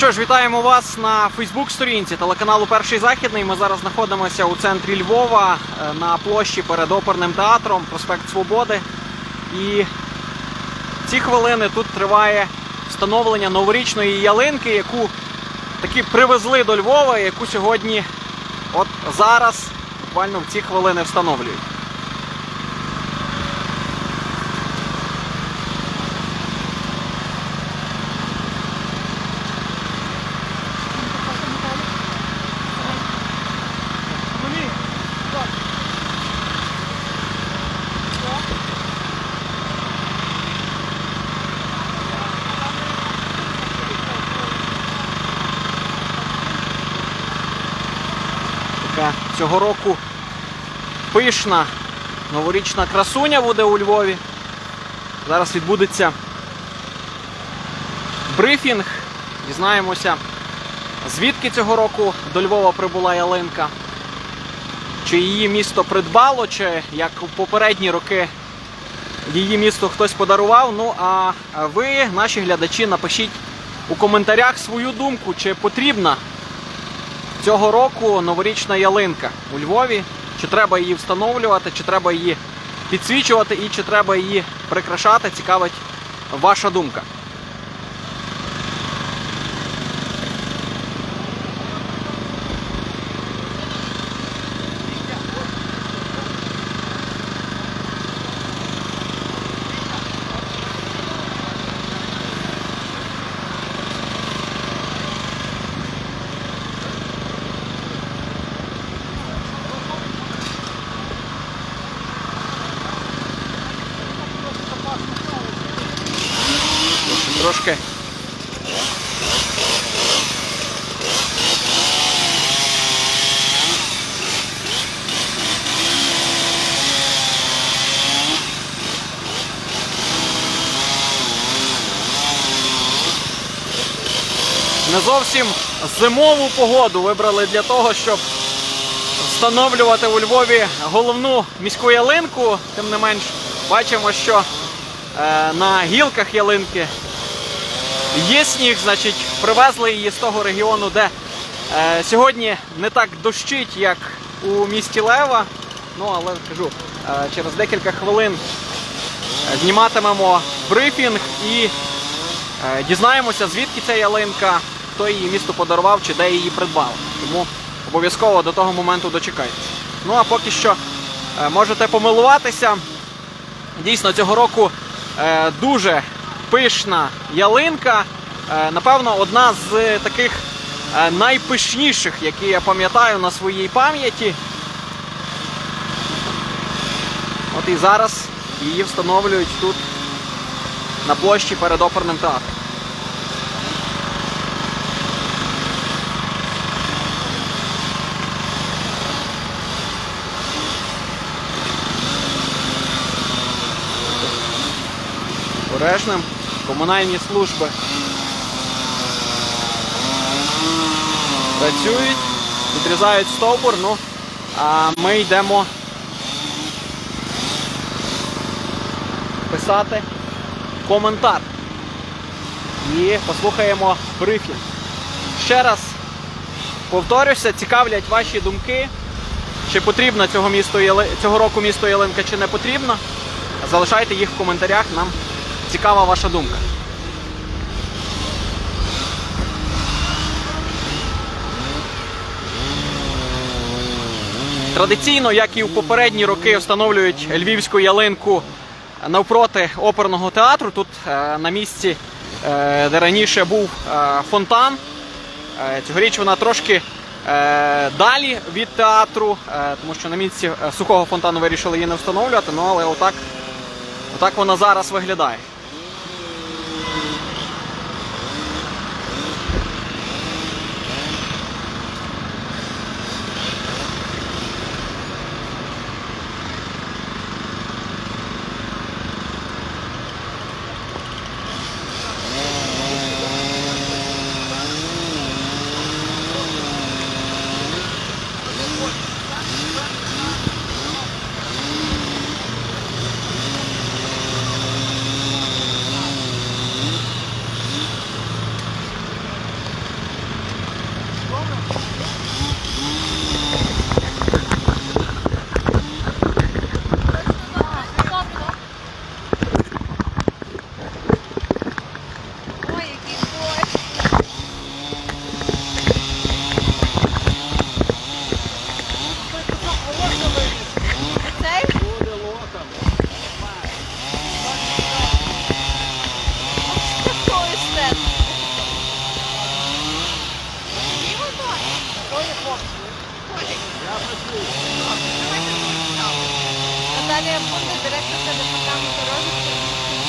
Що ж, вітаємо вас на Фейсбук-сторінці телеканалу Перший Західний. Ми зараз знаходимося у центрі Львова е, на площі перед оперним театром, проспект Свободи. І ці хвилини тут триває встановлення новорічної ялинки, яку таки привезли до Львова, яку сьогодні, от зараз, буквально в ці хвилини встановлюють. Така цього року пишна новорічна красуня буде у Львові. Зараз відбудеться брифінг. Дізнаємося, звідки цього року до Львова прибула ялинка. Чи її місто придбало, чи як у попередні роки її місто хтось подарував. Ну а ви, наші глядачі, напишіть у коментарях свою думку, чи потрібна цього року новорічна ялинка у Львові. Чи треба її встановлювати, чи треба її підсвічувати і чи треба її прикрашати, цікавить ваша думка. Трошки не зовсім зимову погоду вибрали для того, щоб встановлювати у Львові головну міську ялинку. Тим не менш, бачимо, що е, на гілках ялинки є сніг, значить, привезли її з того регіону, де е, сьогодні не так дощить, як у місті Лева. Ну, але кажу, е, через декілька хвилин е, зніматимемо брифінг і е, дізнаємося, звідки ця ялинка, хто її місту подарував чи де її придбав. Тому обов'язково до того моменту дочекайтеся. Ну а поки що е, можете помилуватися. Дійсно, цього року е, дуже пишна ялинка. Е, напевно, одна з таких е, найпишніших, які я пам'ятаю на своїй пам'яті. От і зараз її встановлюють тут на площі перед оперним театром. Обережним комунальні служби працюють, відрізають стовбур, ну а ми йдемо писати коментар і послухаємо брифінг. Ще раз повторюся, цікавлять ваші думки, чи потрібно цього, місту, цього року місто Ялинка, чи не потрібно. Залишайте їх в коментарях, нам цікава ваша думка. Традиційно, як і в попередні роки, встановлюють львівську ялинку навпроти оперного театру. Тут е, на місці, е, де раніше був е, фонтан. Цьогоріч вона трошки далі від театру, тому що на місці сухого фонтану вирішили її не встановлювати. Ну але отак, отак вона зараз виглядає. Директорка департаменту розвитку міської.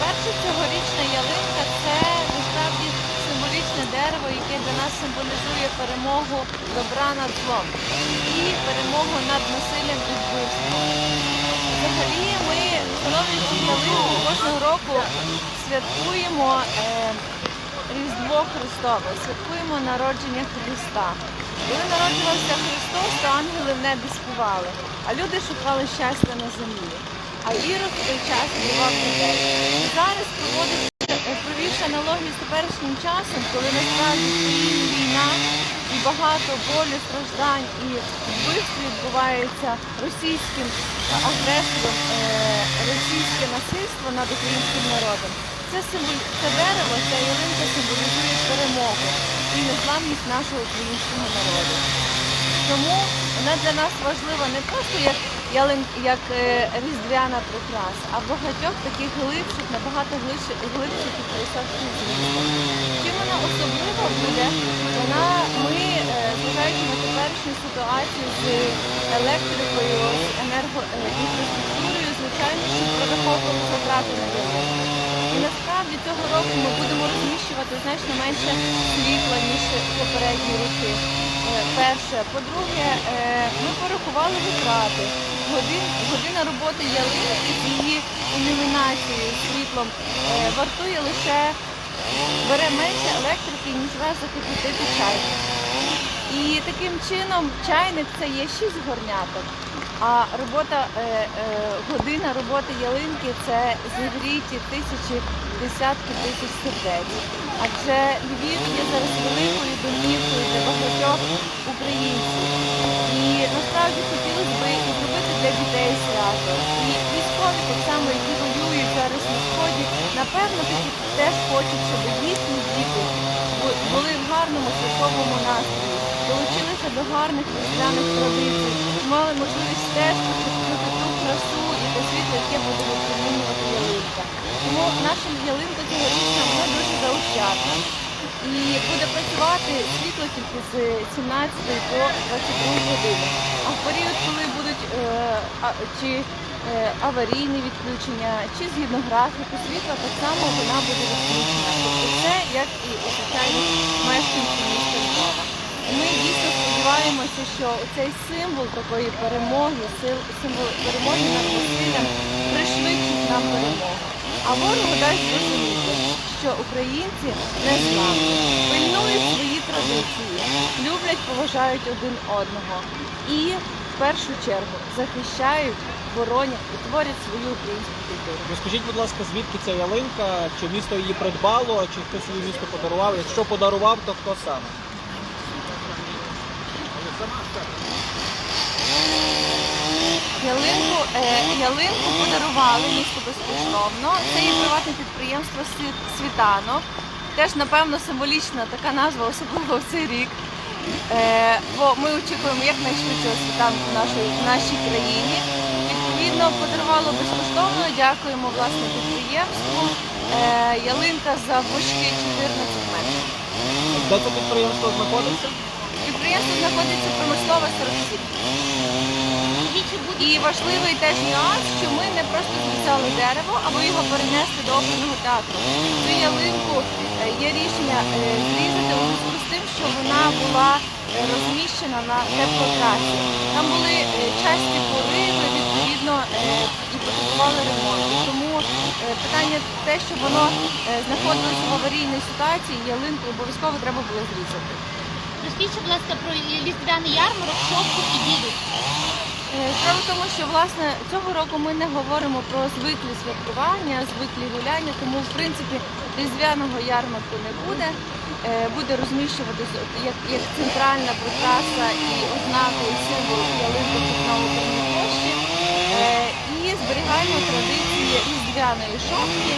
Перша цьогорічна ялинка це насправді символічне дерево, яке для нас символізує перемогу добра над злом і перемогу над насиллям і вбивством. Взагалі ми, встановлюючи ялинку, кожного року святкуємо е, Різдво Христове, святкуємо народження Христа. Коли народжувався Христос, то ангели в небі співали, а люди шукали щастя на землі. А Ірод в той час бував людей. Зараз проводиться, е, провівши аналогію з теперішнім часом, коли насправді війна багато болю, страждань і вбивств відбувається російським агресором, е, російське насильство над українським народом. Це символ, це дерево, ця ялинка символізує перемогу і незламність нашого українського народу. Тому вона для нас важлива не просто як ялин, як е, різдвяна прикраса, а багатьох таких глибших, набагато глибших, глибших і філософських змістах. Чим вона особлива буде, вона ми, е, зважаючи на теперішню ситуацію з електрикою, з енергоінфраструктурою, звичайно, що прораховували затрати на ялинку. І насправді цього року ми будемо розміщувати значно менше світла, ніж попередні роки. Перше. По-друге, е, ми порахували витрати. Годин, година роботи ялинки з її ілюмінацією, світлом е, вартує лише бере менше електрики, ніж раз закипятити чайник. І таким чином чайник це є 6 горняток. А робота, е, е, година роботи ялинки це зігріті тисячі, десятки тисяч сердець. Адже Львів є зараз великою домівкою для багатьох українців. І насправді хотілося б і зробити для дітей свято. І військові, так само, які воюють зараз на сході, напевно, таки теж хочуть, щоб їхні діти бу- були в гарному святковому настрої, долучилися до гарних різдвяних традицій, мали можливість теж почути ту красу і те світло, яке буде випромінювати ялинка. Тому наша ялинка цьогорічна вона дуже заощадна. І буде працювати світло тільки з 17 по 22 годину. А в період, коли будуть е, а, чи е, аварійні відключення, чи згідно графіку світла, так само вона буде відключена. Тобто це як і у звичайних мешканців міста Львова. І Ми дійсно сподіваємося, що цей символ такої перемоги, символ перемоги над насиллям пришвидшить нам перемогу. А ворогу дасть зрозуміти, що українці не зламні, пильнують свої традиції, люблять, поважають один одного і в першу чергу захищають, боронять і творять свою українську культуру. Розкажіть, будь ласка, звідки ця ялинка? Чи місто її придбало, чи хтось її місто подарував? Якщо подарував, то хто саме? Ялинку, е, ялинку подарували місту безкоштовно. Це є приватне підприємство «Світ- Світанок. Теж, напевно, символічна така назва, особливо в цей рік. Е, бо ми очікуємо якнайшвидшого світанку в нашій, в нашій країні. Відповідно, подарувало безкоштовно. Дякуємо власне підприємству. Е, ялинка за важкі 14 метрів. Де це підприємство знаходиться? Підприємство знаходиться промислова 47. І важливий теж нюанс, що ми не просто зрізали дерево, або його перенести до оперного театру. Цю ялинку е, є рішення е, зрізати у зв'язку з тим, що вона була е, розміщена на теплотрасі. Там були часті пориви, відповідно, і потребували ремонту. Тому питання те, що воно знаходилося в аварійній ситуації, ялинку обов'язково треба було зрізати. Розкажіть, будь ласка, про різдвяний ярмарок, шопку і діду. Е, Справа в тому, що власне цього року ми не говоримо про звиклі святкування, звиклі гуляння, тому в принципі різдвяного ярмарку не буде. Е, Буде розміщуватися як, як центральна прикраса і ознака і символ ялинки на площі. Е, І зберігаємо традиції різдвяної шопки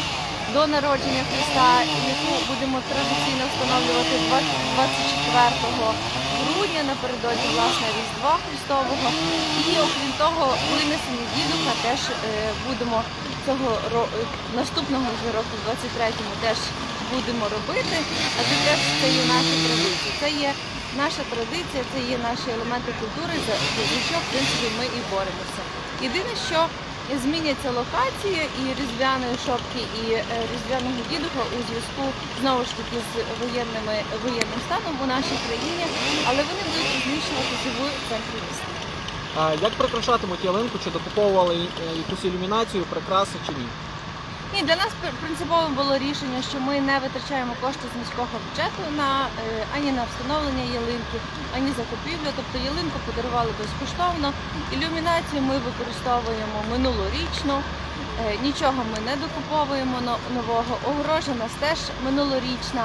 до народження Христа, яку будемо традиційно встановлювати 24 грудня напередодні власне Різдва Христового. І окрім того, винесення дідуха теж е, будемо цього е, наступного вже року, 23-му, теж будемо робити, адже теж це є наша традиція. Це є наша традиція, це є наші елементи культури, за що в принципі ми і боремося. Єдине, що зміняться локації і різдвяної шопки, і е, різдвяного дідуха у зв'язку знову ж таки з воєнними воєнним станом у нашій країні, але вони будуть розміщуватися в центрі міста. Як прикрашатимуть ялинку? Чи докуповували е, якусь ілюмінацію, прикраси чи ні? Ні, для нас пр- принциповим було рішення, що ми не витрачаємо кошти з міського бюджету на е, ані на встановлення ялинки, ані закупівлю. Тобто ялинку подарували безкоштовно. Ілюмінацію ми використовуємо минулорічну. Е, Нічого ми не докуповуємо но- нового. Огорожа нас теж минулорічна.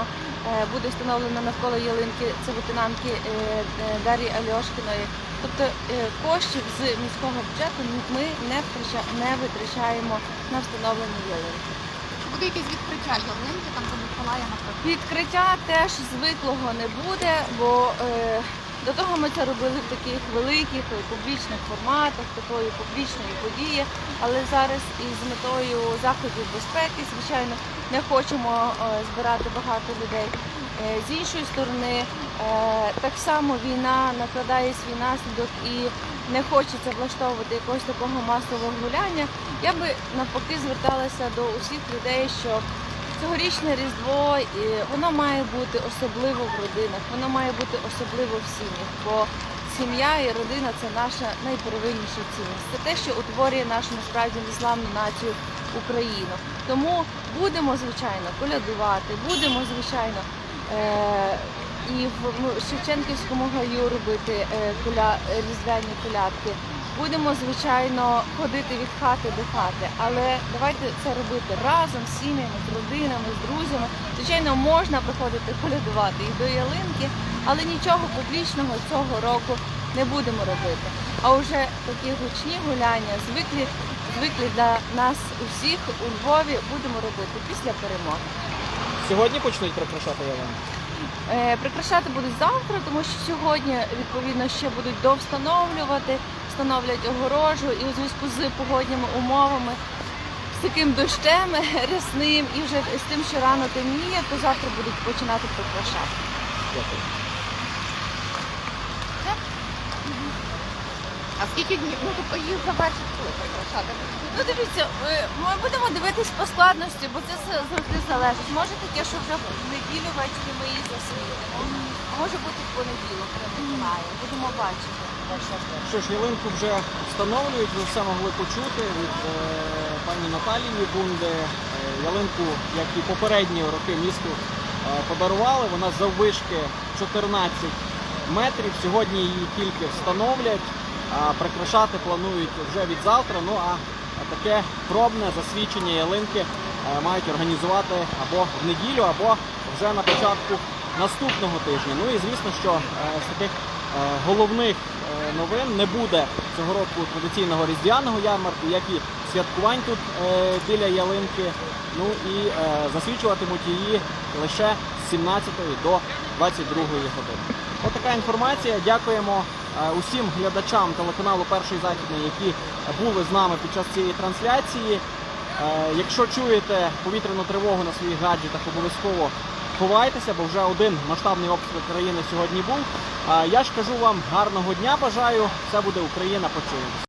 Е, Буде встановлено навколо ялинки цивотинанки е, е, Дар'ї Альошкіної. Тобто коштів з міського бюджету ми не витрачаємо на встановлення ялинки. Буде якесь відкриття ялинки там за Миколая, наприклад? Відкриття теж звиклого не буде, бо до того ми це робили в таких великих е, публічних форматах, такої публічної події. Але зараз із метою заходів безпеки, звичайно, не хочемо е, збирати багато людей. Е, з іншої сторони, так само війна накладає свій наслідок і не хочеться влаштовувати якогось такого масового гуляння. Я би навпаки зверталася до усіх людей, що Цьогорічне Різдво воно має бути особливо в родинах, воно має бути особливо в сім'ях, бо сім'я і родина це наша найпервинніша цінність. Це те, що утворює нашу насправді незламну націю Україну. Тому будемо звичайно колядувати, будемо звичайно. Е- і в Шевченківському гаю робити е, коля, різдвяні колядки. Будемо, звичайно, ходити від хати до хати, але давайте це робити разом з сім'ями, з родинами, з друзями. Звичайно, можна приходити колядувати і до ялинки, але нічого публічного цього року не будемо робити. А вже такі гучні гуляння, звиклі, звиклі для нас усіх у Львові, будемо робити після перемоги. Сьогодні почнуть прикрашати ялинку? Е, Прикрашати будуть завтра, тому що сьогодні відповідно ще будуть довстановлювати, встановлять огорожу і у зв'язку з погодніми умовами, з таким дощем рясним і вже з тим, що рано темніє, то завтра будуть починати прикрашати. Дякую. А скільки днів? Ну тобто їх завершить коли прикрашати? Ну дивіться, ми будемо дивитись по складності, бо це завжди залежить. Може таке, що вже в неділю ввечері ми її засвітимо, може бути в понеділок при Миколаї. Будемо бачити. Що ж, ялинку вже встановлюють, ви все могли почути від е, пані Наталії Бунди. Е, ялинку, як і попередні роки місту е, подарували. Вона заввишки 14 метрів. Сьогодні її тільки встановлять, а прикрашати планують вже від завтра. Ну а таке пробне засвідчення ялинки е, мають організувати або в неділю, або вже на початку наступного тижня. Ну і звісно, що е, з таких е, головних новин не буде цього року традиційного різдвяного ярмарку, як і святкувань тут е, біля ялинки. Ну і е, засвідчуватимуть її лише з 17 до 22 години. Ось така інформація. Дякуємо е, усім глядачам телеканалу Перший західний, які були з нами під час цієї трансляції. Якщо чуєте повітряну тривогу на своїх гаджетах, обов'язково ховайтеся, бо вже один масштабний обстріл країни сьогодні був. Я ж кажу вам гарного дня, бажаю. Все буде Україна, почуємося.